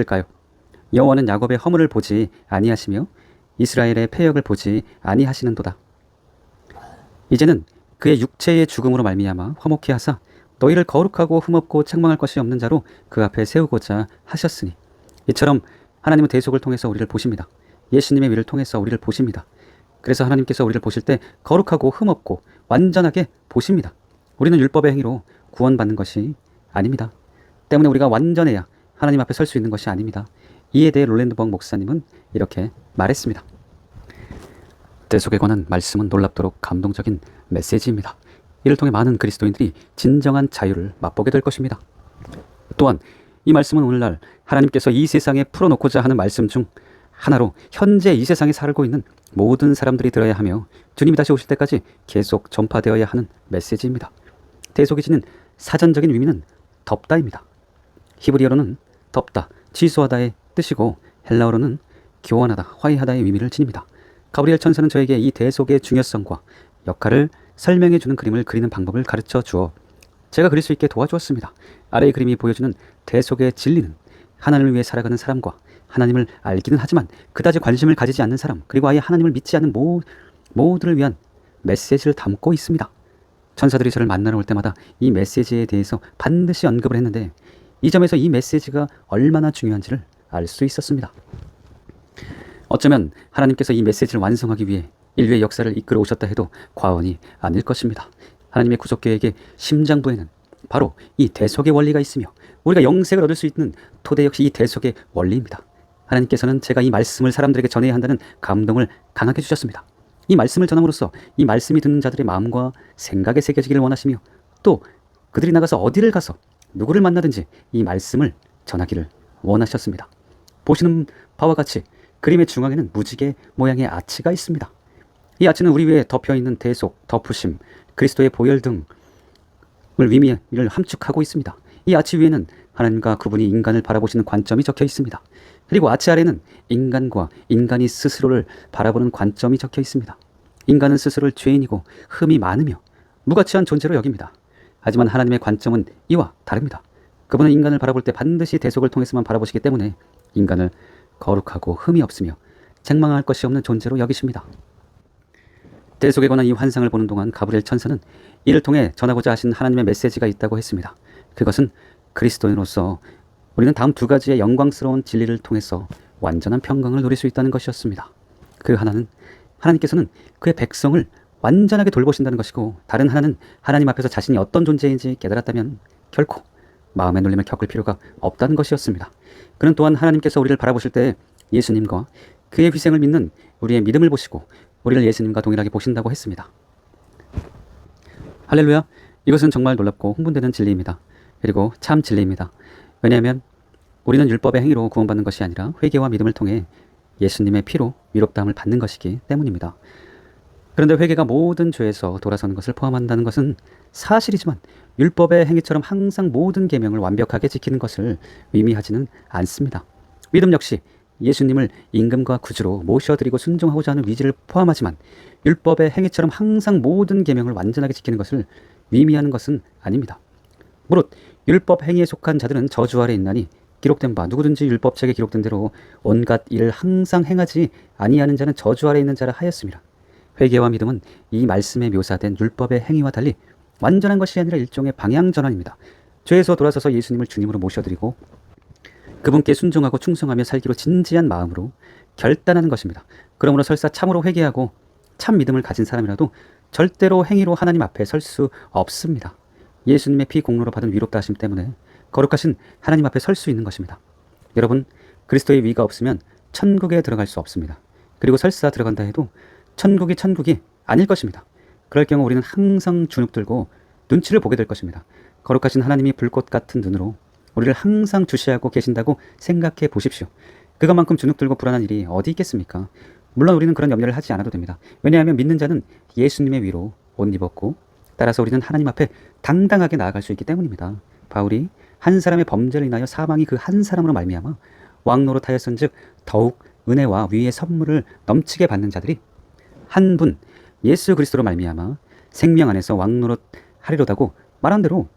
어찔까요? 여호와는 야곱의 허물을 보지 아니하시며 이스라엘의 패역을 보지 아니하시는도다. 이제는 그의 육체의 죽음으로 말미암아 화목케 하사 너희를 거룩하고 흠없고 책망할 것이 없는 자로 그 앞에 세우고자 하셨으니 이처럼 하나님은 대속을 통해서 우리를 보십니다. 예수님의 위를 통해서 우리를 보십니다. 그래서 하나님께서 우리를 보실 때 거룩하고 흠없고 완전하게 보십니다. 우리는 율법의 행위로 구원받는 것이 아닙니다. 때문에 우리가 완전해야 하나님 앞에 설 수 있는 것이 아닙니다. 이에 대해 롤랜드벅 목사님은 이렇게 말했습니다. 대속에 관한 말씀은 놀랍도록 감동적인 메시지입니다. 이를 통해 많은 그리스도인들이 진정한 자유를 맛보게 될 것입니다. 또한 이 말씀은 오늘날 하나님께서 이 세상에 풀어놓고자 하는 말씀 중 하나로 현재 이 세상에 살고 있는 모든 사람들이 들어야 하며 주님이 다시 오실 때까지 계속 전파되어야 하는 메시지입니다. 대속이 지닌 사전적인 의미는 덥다입니다. 히브리어로는 덥다, 취소하다의 뜻이고 헬라어로는 교환하다, 화해하다의 의미를 지닙니다. 가브리엘 천사는 저에게 이 대속의 중요성과 역할을 설명해 주는 그림을 그리는 방법을 가르쳐 주어 제가 그릴 수 있게 도와주었습니다. 아래의 그림이 보여주는 대속의 진리는 하나님을 위해 살아가는 사람과 하나님을 알기는 하지만 그다지 관심을 가지지 않는 사람 그리고 아예 하나님을 믿지 않는 모, 모두를 위한 메시지를 담고 있습니다. 천사들이 저를 만나러 올 때마다 이 메시지에 대해서 반드시 언급을 했는데 이 점에서 이 메시지가 얼마나 중요한지를 알 수 있었습니다. 어쩌면 하나님께서 이 메시지를 완성하기 위해 인류의 역사를 이끌어 오셨다 해도 과언이 아닐 것입니다. 하나님의 구속 계획의 심장부에는 바로 이 대속의 원리가 있으며 우리가 영생을 얻을 수 있는 토대 역시 이 대속의 원리입니다. 하나님께서는 제가 이 말씀을 사람들에게 전해야 한다는 감동을 강하게 주셨습니다. 이 말씀을 전함으로써 이 말씀이 듣는 자들의 마음과 생각에 새겨지기를 원하시며 또 그들이 나가서 어디를 가서 누구를 만나든지 이 말씀을 전하기를 원하셨습니다. 보시는 바와 같이 그림의 중앙에는 무지개 모양의 아치가 있습니다. 이 아치는 우리 위에 덮여 있는 대속, 덮으심, 그리스도의 보혈 등을 의미를 함축하고 있습니다. 이 아치 위에는 하나님과 그분이 인간을 바라보시는 관점이 적혀 있습니다. 그리고 아치 아래는 인간과 인간이 스스로를 바라보는 관점이 적혀 있습니다. 인간은 스스로를 죄인이고 흠이 많으며 무가치한 존재로 여깁니다. 하지만 하나님의 관점은 이와 다릅니다. 그분은 인간을 바라볼 때 반드시 대속을 통해서만 바라보시기 때문에 인간을 거룩하고 흠이 없으며 책망할 것이 없는 존재로 여기십니다. 대속에 관한 이 환상을 보는 동안 가브리엘 천사는 이를 통해 전하고자 하신 하나님의 메시지가 있다고 했습니다. 그것은 그리스도인으로서 우리는 다음 두 가지의 영광스러운 진리를 통해서 완전한 평강을 누릴 수 있다는 것이었습니다. 그 하나는 하나님께서는 그의 백성을 완전하게 돌보신다는 것이고 다른 하나는 하나님 앞에서 자신이 어떤 존재인지 깨달았다면 결코 마음의 놀림을 겪을 필요가 없다는 것이었습니다. 그는 또한 하나님께서 우리를 바라보실 때 예수님과 그의 희생을 믿는 우리의 믿음을 보시고 우리를 예수님과 동일하게 보신다고 했습니다. 할렐루야. 이것은 정말 놀랍고 흥분되는 진리입니다. 그리고 참 진리입니다. 왜냐하면 우리는 율법의 행위로 구원받는 것이 아니라 회개와 믿음을 통해 예수님의 피로 위롭다함을 받는 것이기 때문입니다. 그런데 회개가 모든 죄에서 돌아서는 것을 포함한다는 것은 사실이지만 율법의 행위처럼 항상 모든 계명을 완벽하게 지키는 것을 의미하지는 않습니다. 믿음 역시 예수님을 임금과 구주로 모셔드리고 순종하고자 하는 위지를 포함하지만 율법의 행위처럼 항상 모든 계명을 완전하게 지키는 것을 의미하는 것은 아닙니다. 무릇 율법 행위에 속한 자들은 저주 아래 있나니 기록된 바 누구든지 율법책에 기록된 대로 온갖 일을 항상 행하지 아니하는 자는 저주 아래 있는 자라 하였습니다. 회개와 믿음은 이 말씀에 묘사된 율법의 행위와 달리 완전한 것이 아니라 일종의 방향 전환입니다. 죄에서 돌아서서 예수님을 주님으로 모셔드리고 그분께 순종하고 충성하며 살기로 진지한 마음으로 결단하는 것입니다. 그러므로 설사 참으로 회개하고 참 믿음을 가진 사람이라도 절대로 행위로 하나님 앞에 설 수 없습니다. 예수님의 피 공로로 받은 위롭다 하심 때문에 거룩하신 하나님 앞에 설 수 있는 것입니다. 여러분, 그리스도의 위가 없으면 천국에 들어갈 수 없습니다. 그리고 설사 들어간다 해도 천국이 천국이 아닐 것입니다. 그럴 경우 우리는 항상 주눅 들고 눈치를 보게 될 것입니다. 거룩하신 하나님이 불꽃 같은 눈으로 우리를 항상 주시하고 계신다고 생각해 보십시오. 그것만큼 주눅 들고 불안한 일이 어디 있겠습니까? 물론 우리는 그런 염려를 하지 않아도 됩니다. 왜냐하면 믿는 자는 예수님의 위로 옷 입었고 따라서 우리는 하나님 앞에 당당하게 나아갈 수 있기 때문입니다. 바울이 한 사람의 범죄를 인하여 사망이 그 한 사람으로 말미암아 왕노릇하였은즉 더욱 은혜와 위의 선물을 넘치게 받는 자들이 한 분 예수 그리스도로 말미암아 생명 안에서 왕노릇 하리로다고 말한 대로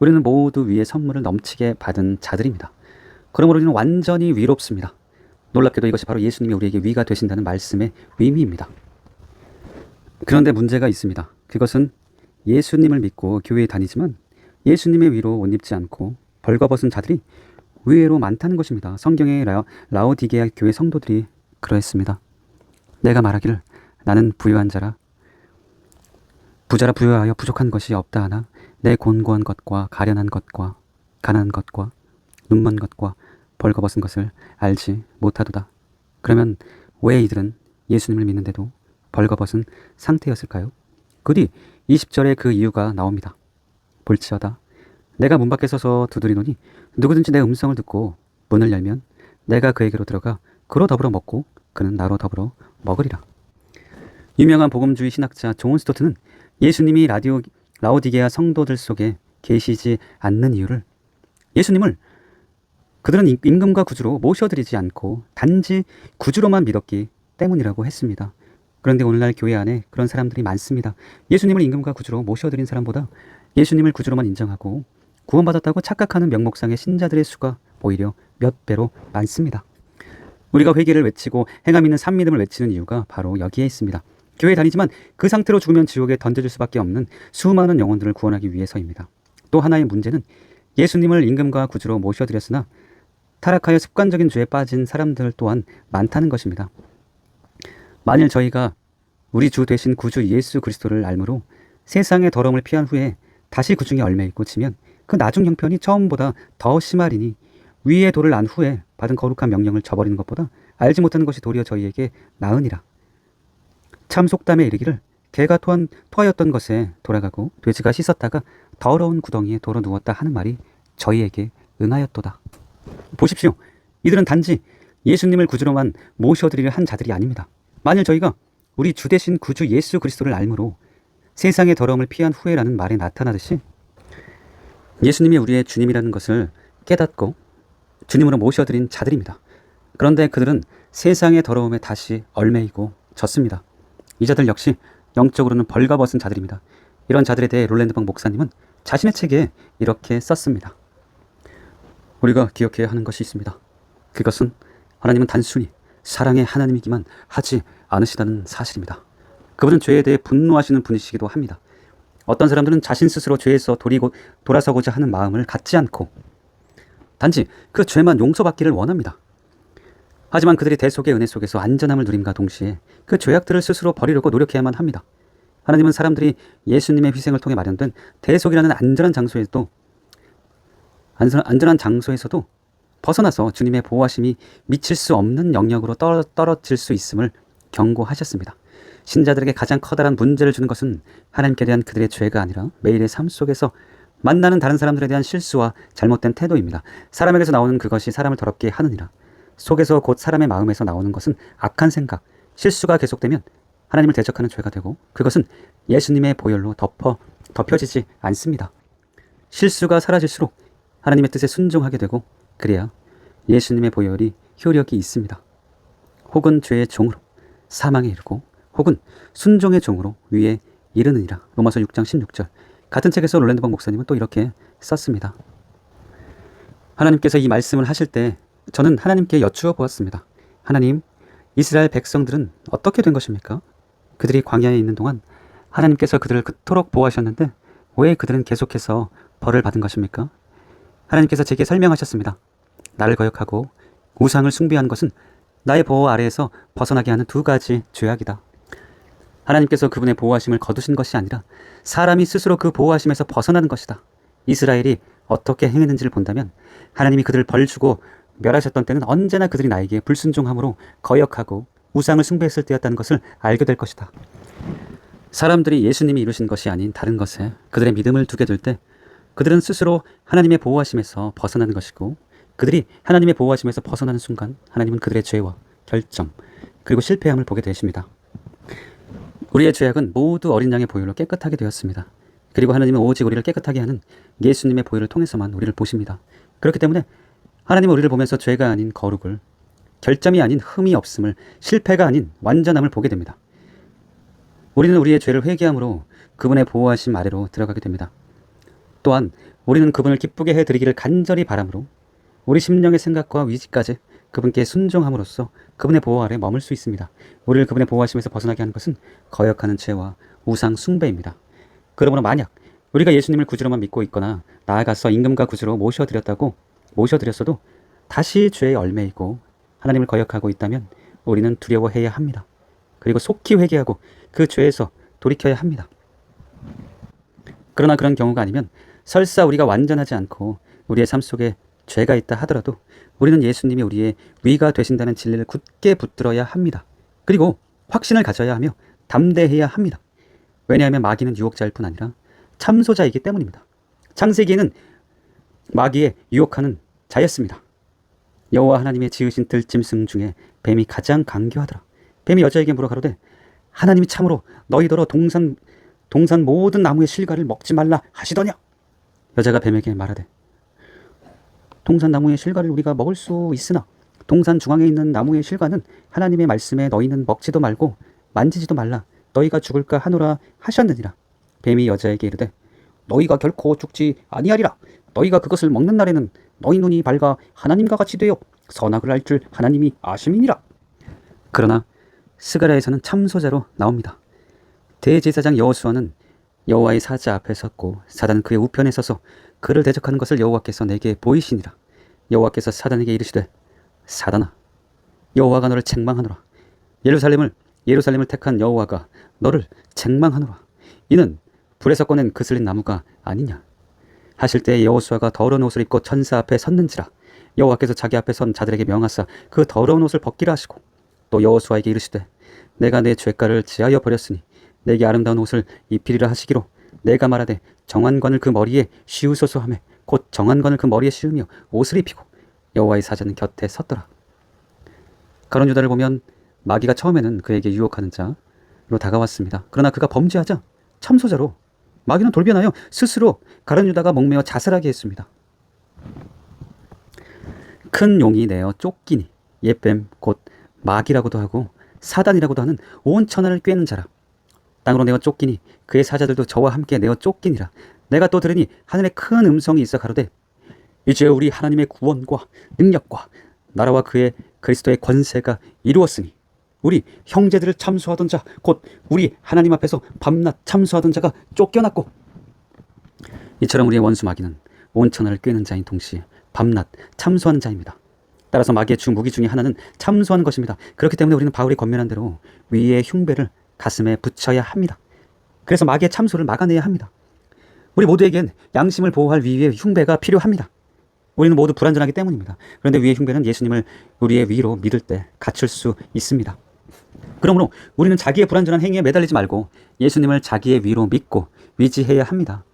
우리는 모두 위의 선물을 넘치게 받은 자들입니다. 그러므로 우리는 완전히 위롭습니다. 놀랍게도 이것이 바로 예수님이 우리에게 위가 되신다는 말씀의 의미입니다. 그런데 문제가 있습니다. 그것은 예수님을 믿고 교회에 다니지만 예수님의 위로 옷 입지 않고 벌거벗은 자들이 의외로 많다는 것입니다. 성경의 라, 라오디게아 교회 성도들이 그러했습니다. 내가 말하기를 나는 부유한 자라 부자라 부유하여 부족한 것이 없다 하나 내 곤고한 것과 가련한 것과 가난한 것과 눈먼 것과 벌거벗은 것을 알지 못하도다. 그러면 왜 이들은 예수님을 믿는데도 벌거벗은 상태였을까요? 그 뒤 20절에 그 이유가 나옵니다. 볼지어다. 내가 문 밖에 서서 두드리노니 누구든지 내 음성을 듣고 문을 열면 내가 그에게로 들어가 그로 더불어 먹고 그는 나로 더불어 먹으리라. 유명한 복음주의 신학자 존 스토트는 예수님이 라디오 라오디게아 성도들 속에 계시지 않는 이유를 예수님을 그들은 임- 임금과 구주로 모셔드리지 않고 단지 구주로만 믿었기 때문이라고 했습니다. 그런데 오늘날 교회 안에 그런 사람들이 많습니다. 예수님을 임금과 구주로 모셔드린 사람보다 예수님을 구주로만 인정하고 구원받았다고 착각하는 명목상의 신자들의 수가 오히려 몇 배로 많습니다. 우리가 회개를 외치고 행함 있는 산 믿음을 외치는 이유가 바로 여기에 있습니다. 교회 다니지만 그 상태로 죽으면 지옥에 던져질 수밖에 없는 수많은 영혼들을 구원하기 위해서입니다. 또 하나의 문제는 예수님을 임금과 구주로 모셔드렸으나 타락하여 습관적인 죄에 빠진 사람들 또한 많다는 것입니다. 만일 저희가 우리 주 되신 구주 예수 그리스도를 알므로 세상의 더러움을 피한 후에 다시 그 중에 얽매이고 치면 그 나중 형편이 처음보다 더 심하리니 위의 도를 안 후에 받은 거룩한 명령을 저버리는 것보다 알지 못하는 것이 도리어 저희에게 나으니라. 참 속담에 이르기를 개가 토한, 토하였던 것에 돌아가고 돼지가 씻었다가 더러운 구덩이에 돌아 누웠다 하는 말이 저희에게 응하였도다. 보십시오. 이들은 단지 예수님을 구주로만 모셔드리려 한 자들이 아닙니다. 만일 저희가 우리 주 대신 구주 예수 그리스도를 알므로 세상의 더러움을 피한 후에라는 말에 나타나듯이 예수님이 우리의 주님이라는 것을 깨닫고 주님으로 모셔드린 자들입니다. 그런데 그들은 세상의 더러움에 다시 얼매이고 졌습니다. 이 자들 역시 영적으로는 벌거벗은 자들입니다. 이런 자들에 대해 롤랜드방 목사님은 자신의 책에 이렇게 썼습니다. 우리가 기억해야 하는 것이 있습니다. 그것은 하나님은 단순히 사랑의 하나님이기만 하지 않으시다는 사실입니다. 그분은 죄에 대해 분노하시는 분이시기도 합니다. 어떤 사람들은 자신 스스로 죄에서 돌이고, 돌아서고자 하는 마음을 갖지 않고 단지 그 죄만 용서받기를 원합니다. 하지만 그들이 대속의 은혜 속에서 안전함을 누림과 동시에 그 죄악들을 스스로 버리려고 노력해야만 합니다. 하나님은 사람들이 예수님의 희생을 통해 마련된 대속이라는 안전한 장소에도 안전- 안전한 장소에서도 벗어나서 주님의 보호하심이 미칠 수 없는 영역으로 떨어, 떨어질 수 있음을 경고하셨습니다. 신자들에게 가장 커다란 문제를 주는 것은 하나님께 대한 그들의 죄가 아니라 매일의 삶 속에서 만나는 다른 사람들에 대한 실수와 잘못된 태도입니다. 사람에게서 나오는 그것이 사람을 더럽게 하느니라. 속에서 곧 사람의 마음에서 나오는 것은 악한 생각, 실수가 계속되면 하나님을 대적하는 죄가 되고 그것은 예수님의 보혈로 덮어 덮여지지 않습니다. 실수가 사라질수록 하나님의 뜻에 순종하게 되고 그래야 예수님의 보혈이 효력이 있습니다. 혹은 죄의 종으로 사망에 이르고 혹은 순종의 종으로 위에 이르느니라. 로마서 6장 16절. 같은 책에서 롤랜드방 목사님은 또 이렇게 썼습니다. 하나님께서 이 말씀을 하실 때 저는 하나님께 여쭈어 보았습니다. 하나님, 이스라엘 백성들은 어떻게 된 것입니까? 그들이 광야에 있는 동안 하나님께서 그들을 그토록 보호하셨는데 왜 그들은 계속해서 벌을 받은 것입니까? 하나님께서 제게 설명하셨습니다. 나를 거역하고 우상을 숭배한 것은 나의 보호 아래에서 벗어나게 하는 두 가지 죄악이다. 하나님께서 그분의 보호하심을 거두신 것이 아니라 사람이 스스로 그 보호하심에서 벗어나는 것이다. 이스라엘이 어떻게 행했는지를 본다면 하나님이 그들을 벌 주고 멸하셨던 때는 언제나 그들이 나에게 불순종함으로 거역하고 우상을 숭배했을 때였다는 것을 알게 될 것이다. 사람들이 예수님이 이루신 것이 아닌 다른 것에 그들의 믿음을 두게 될 때 그들은 스스로 하나님의 보호하심에서 벗어나는 것이고 그들이 하나님의 보호하심에서 벗어나는 순간 하나님은 그들의 죄와 결점 그리고 실패함을 보게 되십니다. 우리의 죄악은 모두 어린 양의 보혈로 깨끗하게 되었습니다. 그리고 하나님은 오직 우리를 깨끗하게 하는 예수님의 보혈을 통해서만 우리를 보십니다. 그렇기 때문에 하나님은 우리를 보면서 죄가 아닌 거룩을, 결점이 아닌 흠이 없음을, 실패가 아닌 완전함을 보게 됩니다. 우리는 우리의 죄를 회개함으로 그분의 보호하심 아래로 들어가게 됩니다. 또한 우리는 그분을 기쁘게 해드리기를 간절히 바람으로 우리 심령의 생각과 위지까지 그분께 순종함으로써 그분의 보호 아래 머물 수 있습니다. 우리를 그분의 보호하심에서 벗어나게 하는 것은 거역하는 죄와 우상 숭배입니다. 그러므로 만약 우리가 예수님을 구주로만 믿고 있거나 나아가서 임금과 구주로 모셔드렸다고 모셔드렸어도 다시 죄의 얼매이고 하나님을 거역하고 있다면 우리는 두려워해야 합니다. 그리고 속히 회개하고 그 죄에서 돌이켜야 합니다. 그러나 그런 경우가 아니면 설사 우리가 완전하지 않고 우리의 삶 속에 죄가 있다 하더라도 우리는 예수님이 우리의 위가 되신다는 진리를 굳게 붙들어야 합니다. 그리고 확신을 가져야 하며 담대해야 합니다. 왜냐하면 마귀는 유혹자일 뿐 아니라 참소자이기 때문입니다. 창세기에는 마귀의 유혹하는 자였습니다. 여호와 하나님의 지으신 들짐승 중에 뱀이 가장 강교하더라. 뱀이 여자에게 물어 가로되 하나님이 참으로 너희더러 동산 동산 모든 나무의 실과를 먹지 말라 하시더냐? 여자가 뱀에게 말하되 동산 나무의 실과를 우리가 먹을 수 있으나 동산 중앙에 있는 나무의 실과는 하나님의 말씀에 너희는 먹지도 말고 만지지도 말라 너희가 죽을까 하노라 하셨느니라 뱀이 여자에게 이르되 너희가 결코 죽지 아니하리라 너희가 그것을 먹는 날에는 너희 눈이 밝아 하나님과 같이 되어 선악을 알 줄 하나님이 아심이니라. 그러나 스가랴에서는 참소자로 나옵니다. 대제사장 여호수아는 여호와의 사자 앞에 섰고 사단은 그의 우편에 서서 그를 대적하는 것을 여호와께서 내게 보이시니라. 여호와께서 사단에게 이르시되 사단아 여호와가 너를 책망하노라. 예루살렘을 예루살렘을 택한 여호와가 너를 책망하노라. 이는 불에서 꺼낸 그슬린 나무가 아니냐 하실 때 여호수아가 더러운 옷을 입고 천사 앞에 섰는지라 여호와께서 자기 앞에 선 자들에게 명하사 그 더러운 옷을 벗기라 하시고 또 여호수아에게 이르시되 내가 내 죄가를 지하여 버렸으니 내게 아름다운 옷을 입히리라 하시기로 내가 말하되 정한관을 그 머리에 씌우소서 하매 곧 정한관을 그 머리에 씌우며 옷을 입히고 여호와의 사자는 곁에 섰더라. 가론 유다를 보면 마귀가 처음에는 그에게 유혹하는 자로 다가왔습니다. 그러나 그가 범죄하자 참소자로 마귀는 돌변하여 스스로 가론 유다가 목매어 자살하게 했습니다. 큰 용이 내어 쫓기니 예뱀 곧 마귀라고도 하고 사단이라고도 하는 온 천하를 꿰는 자라. 땅으로 내어 쫓기니 그의 사자들도 저와 함께 내어 쫓기니라. 내가 또 들으니 하늘에 큰 음성이 있어 가로되 이제 우리 하나님의 구원과 능력과 나라와 그의 그리스도의 권세가 이루었으니 우리 형제들을 참수하던 자 곧 우리 하나님 앞에서 밤낮 참수하던 자가 쫓겨났고 이처럼 우리의 원수 마귀는 온 천하를 꿰는 자인 동시에 밤낮 참수하는 자입니다. 따라서 마귀의 주 무기 중에 하나는 참수하는 것입니다. 그렇기 때문에 우리는 바울이 권면한 대로 위의 흉배를 가슴에 붙여야 합니다. 그래서 마귀의 참소를 막아내야 합니다. 우리 모두에겐 양심을 보호할 위의 흉배가 필요합니다. 우리는 모두 불완전하기 때문입니다. 그런데 위의 흉배는 예수님을 우리의 위로 믿을 때 갖출 수 있습니다. 그러므로 우리는 자기의 불완전한 행위에 매달리지 말고 예수님을 자기의 위로 믿고 위지해야 합니다.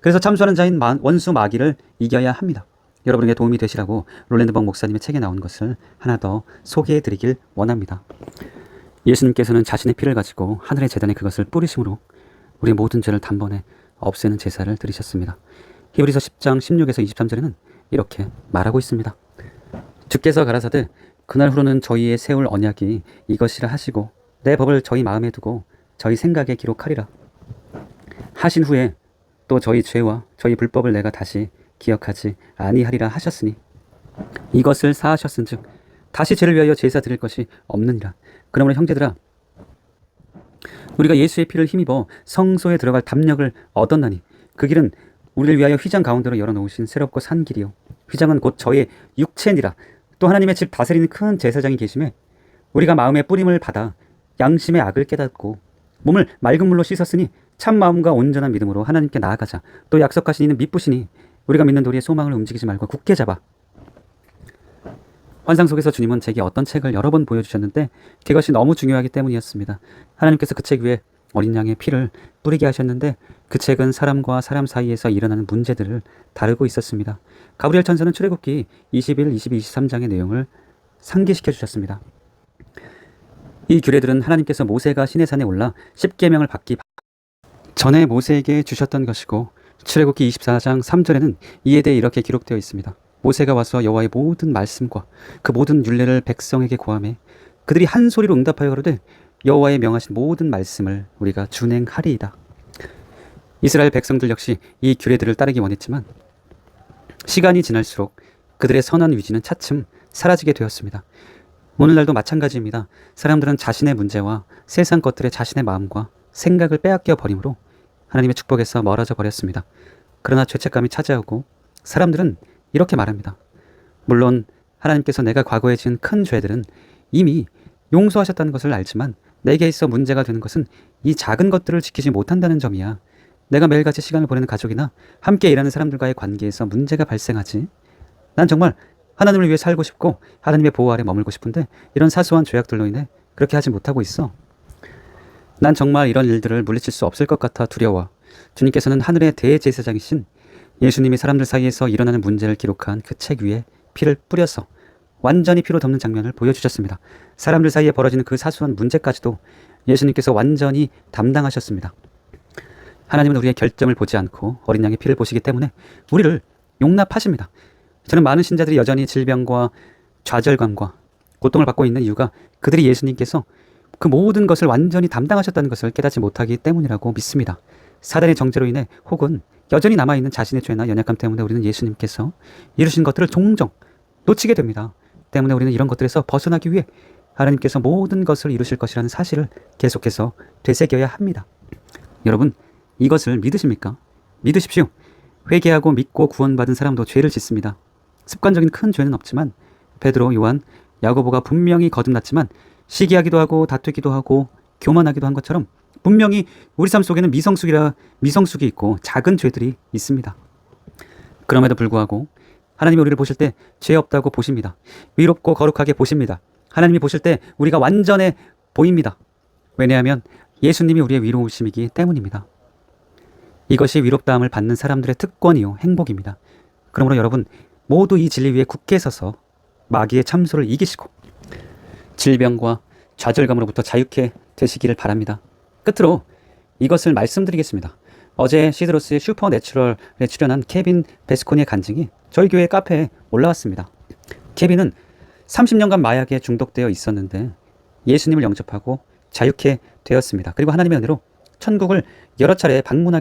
그래서 참수하는 자인 마- 원수 마귀를 이겨야 합니다. 여러분에게 도움이 되시라고 롤랜드벅 목사님의 책에 나온 것을 하나 더 소개해 드리길 원합니다. 예수님께서는 자신의 피를 가지고 하늘의 재단에 그것을 뿌리심으로 우리 모든 죄를 단번에 없애는 제사를 드리셨습니다. 히브리서 10장 16에서 23절에는 이렇게 말하고 있습니다. 주께서 가라사대 그날 후로는 저희의 세울 언약이 이것이라 하시고 내 법을 저희 마음에 두고 저희 생각에 기록하리라. 하신 후에 또 저희 죄와 저희 불법을 내가 다시 기억하지 아니하리라 하셨으니 이것을 사하셨은즉 다시 죄를 위하여 제사 드릴 것이 없느니라. 그러므로 형제들아 우리가 예수의 피를 힘입어 성소에 들어갈 담력을 얻었나니 그 길은 우리를 위하여 휘장 가운데로 열어놓으신 새롭고 산 길이요 휘장은 곧 저의 육체니라 또 하나님의 집 다스리는 큰 제사장이 계심에 우리가 마음의 뿌림을 받아 양심의 악을 깨닫고 몸을 맑은 물로 씻었으니 참 마음과 온전한 믿음으로 하나님께 나아가자 또 약속하신 이는 믿부시니 우리가 믿는 도리의 소망을 움직이지 말고 굳게 잡아 환상 속에서 주님은 제게 어떤 책을 여러 번 보여주셨는데 그것이 너무 중요하기 때문이었습니다. 하나님께서 그 책 위에 어린 양의 피를 뿌리게 하셨는데 그 책은 사람과 사람 사이에서 일어나는 문제들을 다루고 있었습니다. 가브리엘 천사는 출애굽기 21, 22, 23장의 내용을 상기시켜 주셨습니다. 이 규례들은 하나님께서 모세가 시내산에 올라 십계명을 받기 전에 모세에게 주셨던 것이고 출애굽기 24장 3절에는 이에 대해 이렇게 기록되어 있습니다. 모세가 와서 여호와의 모든 말씀과 그 모든 율례를 백성에게 고함해 그들이 한 소리로 응답하여 가로되 여호와의 명하신 모든 말씀을 우리가 준행하리이다. 이스라엘 백성들 역시 이 규례들을 따르기 원했지만 시간이 지날수록 그들의 선한 위지는 차츰 사라지게 되었습니다. 오늘날도 마찬가지입니다. 사람들은 자신의 문제와 세상 것들의 자신의 마음과 생각을 빼앗겨 버림으로 하나님의 축복에서 멀어져 버렸습니다. 그러나 죄책감이 찾아오고 사람들은 이렇게 말합니다. 물론 하나님께서 내가 과거에 지은 큰 죄들은 이미 용서하셨다는 것을 알지만 내게 있어 문제가 되는 것은 이 작은 것들을 지키지 못한다는 점이야. 내가 매일같이 시간을 보내는 가족이나 함께 일하는 사람들과의 관계에서 문제가 발생하지. 난 정말 하나님을 위해 살고 싶고 하나님의 보호 아래 머물고 싶은데 이런 사소한 죄악들로 인해 그렇게 하지 못하고 있어. 난 정말 이런 일들을 물리칠 수 없을 것 같아 두려워. 주님께서는 하늘의 대제사장이신 예수님이 사람들 사이에서 일어나는 문제를 기록한 그 책 위에 피를 뿌려서 완전히 피로 덮는 장면을 보여주셨습니다. 사람들 사이에 벌어지는 그 사소한 문제까지도 예수님께서 완전히 담당하셨습니다. 하나님은 우리의 결점을 보지 않고 어린 양의 피를 보시기 때문에 우리를 용납하십니다. 저는 많은 신자들이 여전히 질병과 좌절감과 고통을 받고 있는 이유가 그들이 예수님께서 그 모든 것을 완전히 담당하셨다는 것을 깨닫지 못하기 때문이라고 믿습니다. 사단의 정죄로 인해 혹은 여전히 남아있는 자신의 죄나 연약함 때문에 우리는 예수님께서 이루신 것들을 종종 놓치게 됩니다. 때문에 우리는 이런 것들에서 벗어나기 위해 하나님께서 모든 것을 이루실 것이라는 사실을 계속해서 되새겨야 합니다. 여러분, 이것을 믿으십니까? 믿으십시오. 회개하고 믿고 구원받은 사람도 죄를 짓습니다. 습관적인 큰 죄는 없지만 베드로, 요한, 야고보가 분명히 거듭났지만 시기하기도 하고 다투기도 하고 교만하기도 한 것처럼 분명히 우리 삶 속에는 미성숙이라 미성숙이 있고 작은 죄들이 있습니다. 그럼에도 불구하고 하나님이 우리를 보실 때 죄 없다고 보십니다. 위롭고 거룩하게 보십니다. 하나님이 보실 때 우리가 완전해 보입니다. 왜냐하면 예수님이 우리의 위로우심이기 때문입니다. 이것이 위롭다함을 받는 사람들의 특권이요 행복입니다. 그러므로 여러분 모두 이 진리 위에 굳게 서서 마귀의 참소를 이기시고 질병과 좌절감으로부터 자유케 되시기를 바랍니다. 끝으로 이것을 말씀드리겠습니다. 어제 시드로스의 슈퍼내추럴에 출연한 케빈 베스코니의 간증이 저희 교회 카페에 올라왔습니다. 케빈은 30년간 마약에 중독되어 있었는데 예수님을 영접하고 자유케 되었습니다. 그리고 하나님의 은혜로 천국을 여러 차례 방문하게